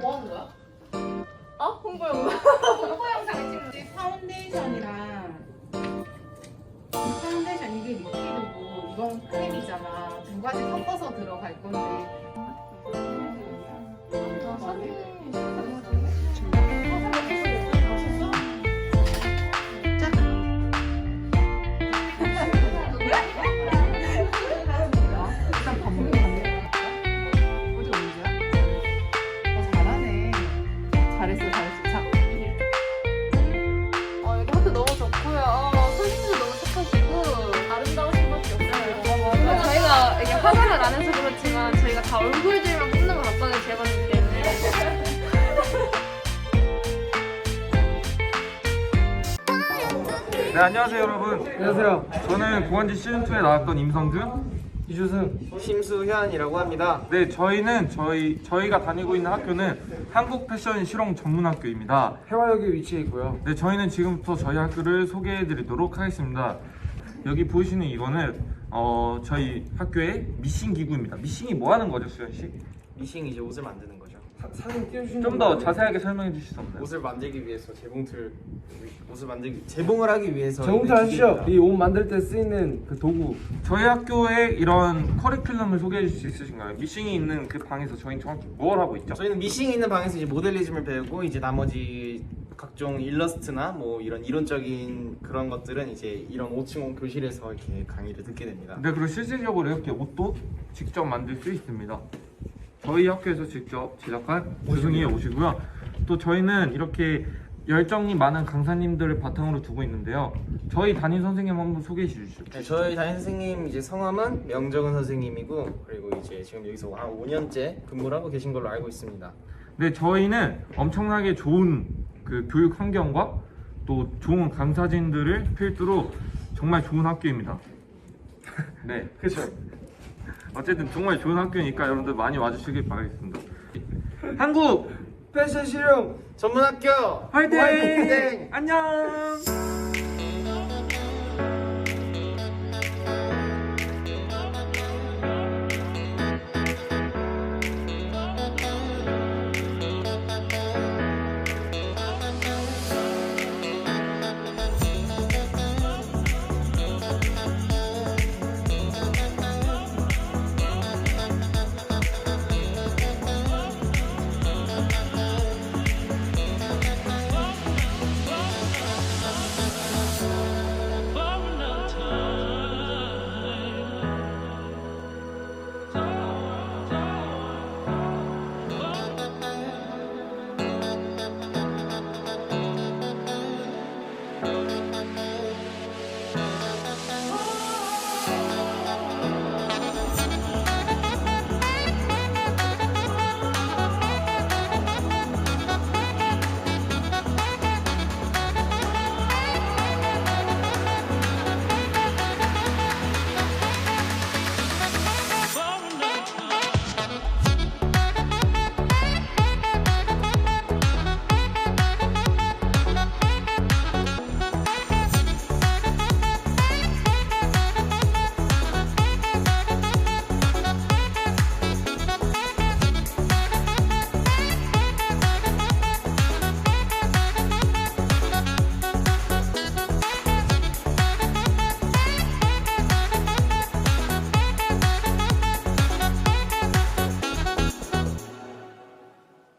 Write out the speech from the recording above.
뭐 하는 거야? 어? 홍보 영상. 홍보 영상 지금 이 파운데이션이랑 파운데이션 이게 리퀴드고 이건 크림이잖아. 두 가지 섞어서 들어갈 건데 얼굴들만 뽑는 것 같거든요. 제가 봤을 때는. 네 안녕하세요 여러분 안녕하세요. 저는 공원지 시즌2에 나왔던 임성준 이주승. 심수현이라고 합니다. 네 저희는 저희, 저희가 다니고 있는 학교는 한국 패션 실용 전문학교입니다 해화역에 위치해 있고요. 네 저희는 지금부터 저희 학교를 소개해 드리도록 하겠습니다 여기 보이시는 이거는 어, 저희 학교의 미싱 기구입니다 미싱이 뭐 하는 거죠 수현 씨? 미싱 이제 옷을 만드는. 사, 사진 띄워주시는 좀더 자세하게 설명해 주실 수 없나요? 옷을 만들기 위해서 재봉틀 옷을 만들기 재봉을 하기 위해서 정부터 있는 하시죠. 기계입니다. 이 옷 만들 때 쓰이는 그 도구. 저희 학교의 이런 커리큘럼을 소개해 주실 수 있으신가요? 미싱이 있는 그 방에서 저희는 정확히 뭘 하고 있죠? 저희는 미싱 있는 방에서 이제 모델리즘을 배우고 이제 나머지 각종 일러스트나 뭐 이런 이론적인 그런 것들은 이제 이런 5층 교실에서 이렇게 강의를 듣게 됩니다. 네, 그리고 실질적으로 이렇게 옷도 직접 만들 수 있습니다. 저희 학교에서 직접 제작한 우승이의 옷이고요. 또 저희는 이렇게 열정이 많은 강사님들을 바탕으로 두고 있는데요. 저희 담임 선생님 한번 소개해 주시죠. 네, 저희 담임 선생님 이제 성함은 명정은 선생님이고 그리고 이제 지금 여기서 한 5년째 근무를 하고 계신 걸로 알고 있습니다. 네, 저희는 엄청나게 좋은 그 교육 환경과 또 좋은 강사진들을 필두로 정말 좋은 학교입니다. 네, 그렇죠. 어쨌든 정말 좋은 학교니까 여러분들 많이 와주시길 바라겠습니다. 한국 패션 실용. 전문학교 화이팅! 화이팅! 안녕!